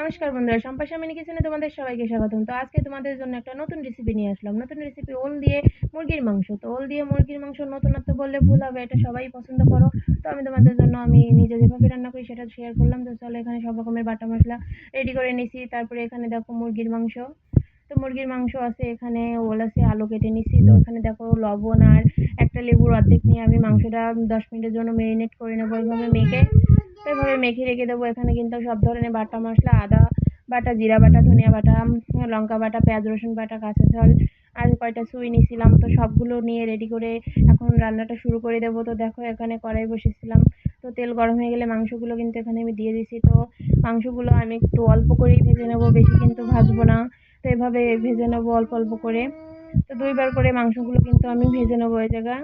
নমস্কার বন্ধুরা, সম্পাশা মিনি কিচেনে তোমাদের সবাইকে স্বাগতম। তো আজকে তোমাদের জন্য একটা নতুন রেসিপি নিয়ে আসলাম। নতুন রেসিপি ওল দিয়ে মুরগির মাংস। তো ওল দিয়ে মুরগির মাংস নতুনত্ব বললে ভুল হবে, এটা সবাই পছন্দ করো। তো আমি তোমাদের জন্য আমি নিজে যেভাবে রান্না করি সেটা শেয়ার করলাম। তো চলো এখানে সব রকমের বাটা মশলা রেডি করে নিছি। তারপরে এখানে দেখো মুরগির মাংস। তো মুরগির মাংস আছে, এখানে ওল আছে, আলু কেটে নিছি। তো এখানে দেখো লবণ আর একটা লেবুর অর্ধেক নিয়ে আমি মাংসটা দশ মিনিটের জন্য মেরিনেট করে নেব এইভাবে মেখে। এভাবে মেখে রেখে দেবো। এখানে কিন্তু সব ধরনের বাটা মশলা, আদা বাটা, জিরা বাটা, ধনিয়া বাটা লঙ্কা বাটা, পেঁয়াজ, রসুন বাটা, কাঁচা ঝাল আর কয়টা সুই নিয়েছিলাম। তো সবগুলো নিয়ে রেডি করে এখন রান্নাটা শুরু করে দেবো। তো দেখো এখানে কড়াই বসেছিলাম। তো তেল গরম হয়ে গেলে মাংসগুলো কিন্তু এখানে আমি দিয়ে দিছি। তো মাংসগুলো আমি একটু অল্প করেই ভেজে নেব, বেশি কিন্তু ভাজবো না। তো এভাবে ভেজে নেব অল্প অল্প করে। তো দুইবার করে মাংসগুলো কিন্তু আমি ভেজে নেব ওই জায়গায়।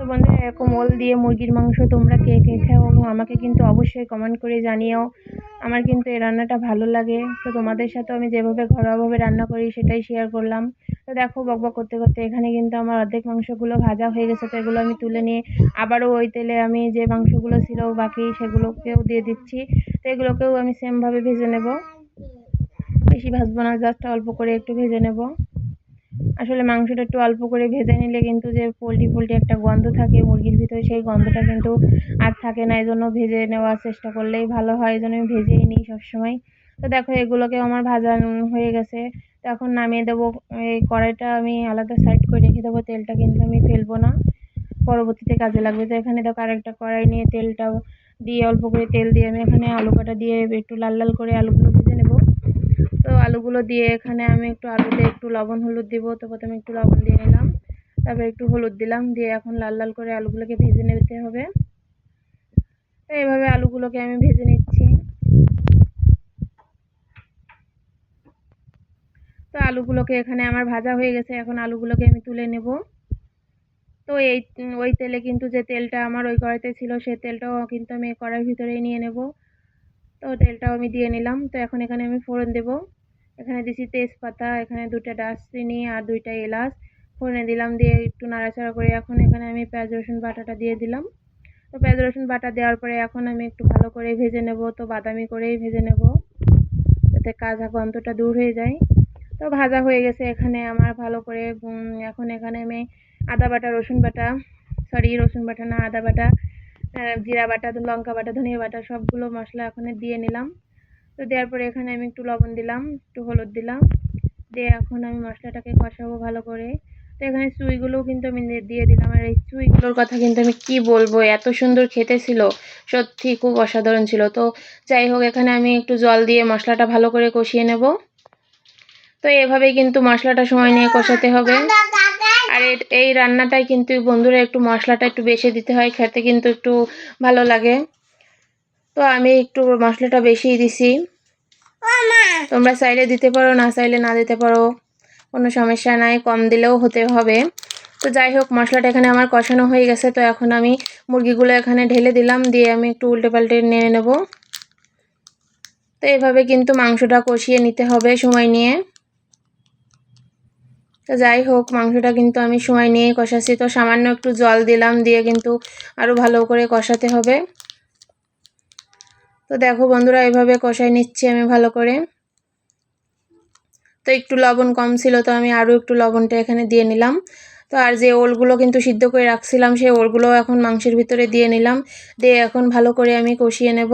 তো বন্ধুরা এরকম ওল দিয়ে মুরগির মাংস তোমরা কে কে খাও এবং আমাকে কিন্তু অবশ্যই কমেন্ট করে জানিও। আমার কিন্তু এই রান্নাটা ভালো লাগে। তো তোমাদের সাথেও আমি যেভাবে ঘরোয়াভাবে রান্না করি সেটাই শেয়ার করলাম। তো দেখো বকবক করতে করতে এখানে কিন্তু আমার অর্ধেক মাংসগুলো ভাজা হয়ে গেছে, তো এগুলো আমি তুলে নিয়ে আবারও ওই তেলে আমি যে মাংসগুলো ছিল বাকি সেগুলোকেও দিয়ে দিচ্ছি। তো এগুলোকেও আমি সেমভাবে ভেজে নেব। বেশি ভাজবো না জাস্ট অল্প করে একটু ভেজে নেব। আসলে মাংসটা একটু অল্প করে ভেজে নিলে কিন্তু যে পোলট্রি পোলট্রি একটা গন্ধ থাকে, মুরগির ভিতরে সেই গন্ধটা কিন্তু আর থাকে না এই জন্য ভেজে নেওয়ার চেষ্টা করলেই ভালো হয় এই জন্য আমি ভেজেই নিই সবসময়। তো দেখো এগুলোকে আমার ভাজা হয়ে গেছে, তো এখন নামিয়ে দেবো, এই কড়াইটা আমি আলাদা সাইড করে রেখে দেবো, তেলটা কিন্তু আমি ফেলব না, পরবর্তীতে কাজে লাগবে। তো এখানে দেখো আরেকটা কড়াই নিয়ে তেলটা দিয়ে অল্প করে তেল দিয়ে আমি এখানে আলু কাটা দিয়ে একটু লাল লাল করে আলুগুলো ভেজে নেব। তো আলুগুলো দিয়ে এখানে আমি একটু আলুতে একটু লবণ, হলুদ দিব। তো প্রথমে একটু লবণ দিয়ে নিলাম। তারপর একটু হলুদ দিলাম। দিয়ে এখন লাল লাল করে আলুগুলোকে ভেজে নিতে হবে। তো এইভাবে আলুগুলোকে আমি ভেজে নিচ্ছি। তো আলুগুলোকে এখানে আমার ভাজা হয়ে গেছে। এখন আলুগুলোকে আমি তুলে নেব। তো এই, ওই তেলে কিন্তু যে তেলটা আমার ওই কড়াইতে ছিল সেই তেলটাও কিন্তু আমি কড়াইয়ের ভিতরেই নিয়ে নেব। তো তেলটাও আমি দিয়ে নিলাম। তো এখন এখানে আমি ফোড়ন দেব। এখানে দিছি তেজপাতা, এখানে দুটা দারচিনি আর দুইটা এলাচ। ফোড়নে দিলাম দিয়ে একটু নাড়াচাড়া করে এখন এখানে আমি পেঁয়াজ, রসুন বাটাটা দিয়ে দিলাম। তো পেঁয়াজ, রসুন বাটা দেওয়ার পরে এখন আমি একটু ভালো করে ভেজে নেব। তো বাদামি করেই ভেজে নেব যাতে কাঁচা গন্ধটা দূর হয়ে যায়। তো ভাজা হয়ে গেছে এখানে আমার ভালো করে। এখন এখানে আমি আদা বাটা, রসুন বাটা সরি রসুন বাটা না, আদা বাটা জিরা বাটা, লঙ্কা বাটা, ধনিয়া বাটা সবগুলো মশলা এখানে দিয়ে নিলাম। তো দেওয়ার পরে এখানে আমি একটু লবণ দিলাম, একটু হলুদ দিলাম। দিয়ে এখন আমি মশলাটাকে কষাবো ভালো করে। তো এখানে চুইগুলোও কিন্তু আমি দিয়ে দিলাম। আর এই চুইগুলোর কথা কিন্তু আমি কি বলব? এত সুন্দর খেতে ছিল। সত্যি খুব অসাধারণ ছিল। তো যাই হোক, এখানে আমি একটু জল দিয়ে মশলাটা ভালো করে কষিয়ে নেব। তো এভাবেই কিন্তু মশলাটা সময় নিয়ে কষাতে হবে। আর এই রান্নাটায় কিন্তু বন্ধুরা একটু মশলাটা একটু বেশি দিতে হয়, খেতে কিন্তু একটু ভালো লাগে। তো আমি একটু মশলাটা বেশিই দিছি। তোমরা চাইলে দিতে পারো, না চাইলে না দিতে পারো, কোনো সমস্যা নাই, কম দিলেও হতে হবে। তো যাই হোক, মশলাটা এখানে আমার কষানো হয়ে গেছে, তো এখন আমি মুরগিগুলো এখানে ঢেলে দিলাম, দিয়ে আমি একটু উল্টে পাল্টে নিয়ে নেব। তো এভাবে কিন্তু মাংসটা কষিয়ে নিতে হবে সময় নিয়ে। তো যাই হোক, মাংসটা কিন্তু আমি সময় নিয়ে কষাচ্ছি। তো সামান্য একটু জল দিলাম, দিয়ে কিন্তু আরও ভালো করে কষাতে হবে। তো দেখো বন্ধুরা, এভাবে কষাই নিচ্ছি আমি ভালো করে। তো একটু লবণ কম ছিল, তো আমি আরও একটু লবণটা এখানে দিয়ে নিলাম। তো আর যে ওলগুলো কিন্তু সিদ্ধ করে রাখছিলাম, সেই ওলগুলো এখন মাংসের ভিতরে দিয়ে নিলাম। দিয়ে এখন ভালো করে আমি কষিয়ে নেব।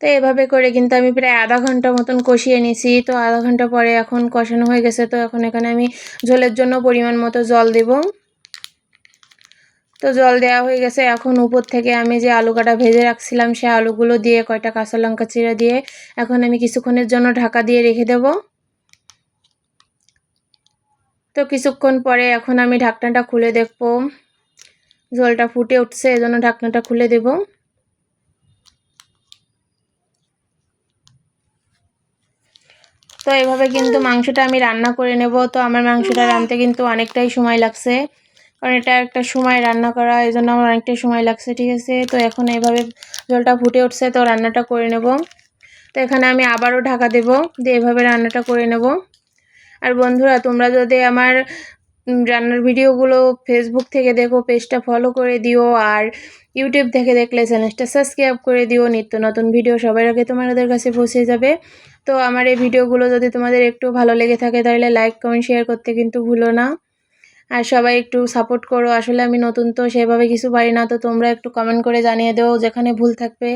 তো এভাবে করে কিন্তু আমি প্রায় আধা ঘণ্টা মতন কষিয়ে নিছি তো আধা ঘণ্টা পরে এখন কষানো হয়ে গেছে, তো এখন এখানে আমি ঝোলের জন্য পরিমাণ মতো জল দেব। তো জল দেওয়া হয়ে গেছে, এখন উপর থেকে আমি যে আলু কাটা ভেজে রাখছিলাম, সে আলুগুলো দিয়ে কয়টা কাঁচা লঙ্কা চিরা দিয়ে এখন আমি কিছুক্ষণের জন্য ঢাকা দিয়ে রেখে দেব। তো কিছুক্ষণ পরে এখন আমি ঢাকনাটা খুলে দেখব। জলটা ফুটে উঠছে, এজন্য ঢাকনাটা খুলে দেবো। তো এভাবে কিন্তু মাংসটা আমি রান্না করে নেব। তো আমার মাংসটা রাঁধতে কিন্তু অনেকটাই সময় লাগছে। কারণ এটা একটা সময় রান্না করা এই জন্য আমার অনেকটাই সময় লাগছে, ঠিক আছে? তো এখন এইভাবে জলটা ফুটে উঠছে, তো রান্নাটা করে নেব। তো এখানে আমি আবারও ঢাকা দেব, দিয়ে এভাবে রান্নাটা করে নেব। আর বন্ধুরা, তোমরা যদি আমার রান্নার ভিডিওগুলো ফেসবুক থেকে দেখো, পেজটা ফলো করে দিও আর ইউটিউব থেকে দেখলে চ্যানেলটা সাবস্ক্রাইব করে দিও। নিত্য নতুন ভিডিও সবার আগে তোমাদের কাছে পৌঁছে যাবে। তো আমার এই ভিডিওগুলো যদি তোমাদের একটু ভালো লেগে থাকে, তাহলে লাইক কমেন্ট শেয়ার করতে কিন্তু ভুলো না। আর সবাই একটু সাপোর্ট করো। আসলে আমি নতুন তো, সেভাবে কিছু পারি না। তো তোমরা একটু কমেন্ট করে জানিয়ে দেও যেখানে ভুল থাকবে,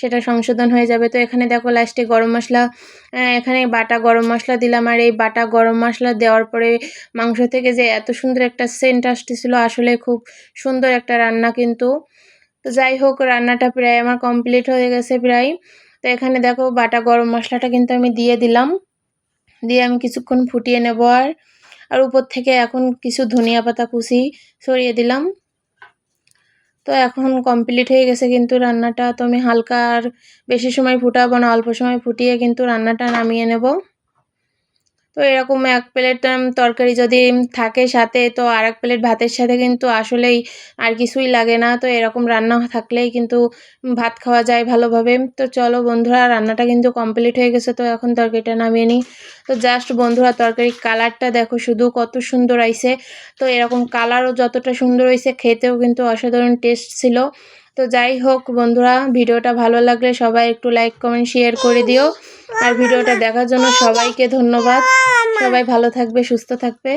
সেটা সংশোধন হয়ে যাবে। তো এখানে দেখো লাস্টে গরম মশলা এখানে বাটা গরম মশলা দিলাম। আর এই বাটা গরম মশলা দেওয়ার পরে মাংস থেকে যে এত সুন্দর একটা সেন্ট আসতেছিল, আসলে খুব সুন্দর একটা রান্না কিন্তু। তো যাই হোক, রান্নাটা প্রায় আমার কমপ্লিট হয়ে গেছে প্রায়। তো এখানে দেখো বাটা গরম মশলাটা কিন্তু আমি দিয়ে দিলাম। দিয়ে আমি কিছুক্ষণ ফুটিয়ে নেব আর আর উপর থেকে এখন কিছু ধনিয়া পাতা কুচি সরিয়ে দিলাম। তো এখন কমপ্লিট হয়ে গেছে কিন্তু রান্নাটা। তো আমি হালকা আর বেশি সময় ফুটাবো না, অল্প সময় ফুটিয়ে কিন্তু রান্নাটা নামিয়ে নেব। তো এরকম এক প্লেট তরকারি যদি থাকে সাথে, তো আর এক প্লেট ভাতের সাথে কিন্তু আসলেই আর কিছুই লাগে না। তো এরকম রান্না থাকলেই কিন্তু ভাত খাওয়া যায় ভালোভাবে। তো চলো বন্ধুরা, রান্নাটা কিন্তু কমপ্লিট হয়ে গেছে, তো এখন তরকারিটা নামিয়ে নিই। তো জাস্ট বন্ধুরা, তরকারির কালারটা দেখো শুধু কত সুন্দর আইছে। তো এরকম কালারও যতটা সুন্দর হয়েছে খেতেও কিন্তু অসাধারণ টেস্ট ছিল। তো যাই হোক বন্ধুরা, ভিডিওটা ভালো লাগলে সবাই একটু লাইক কমেন্ট শেয়ার করে দিও। আর ভিডিওটা দেখার জন্য সবাইকে ধন্যবাদ। সবাই ভালো থাকবে, সুস্থ থাকবে।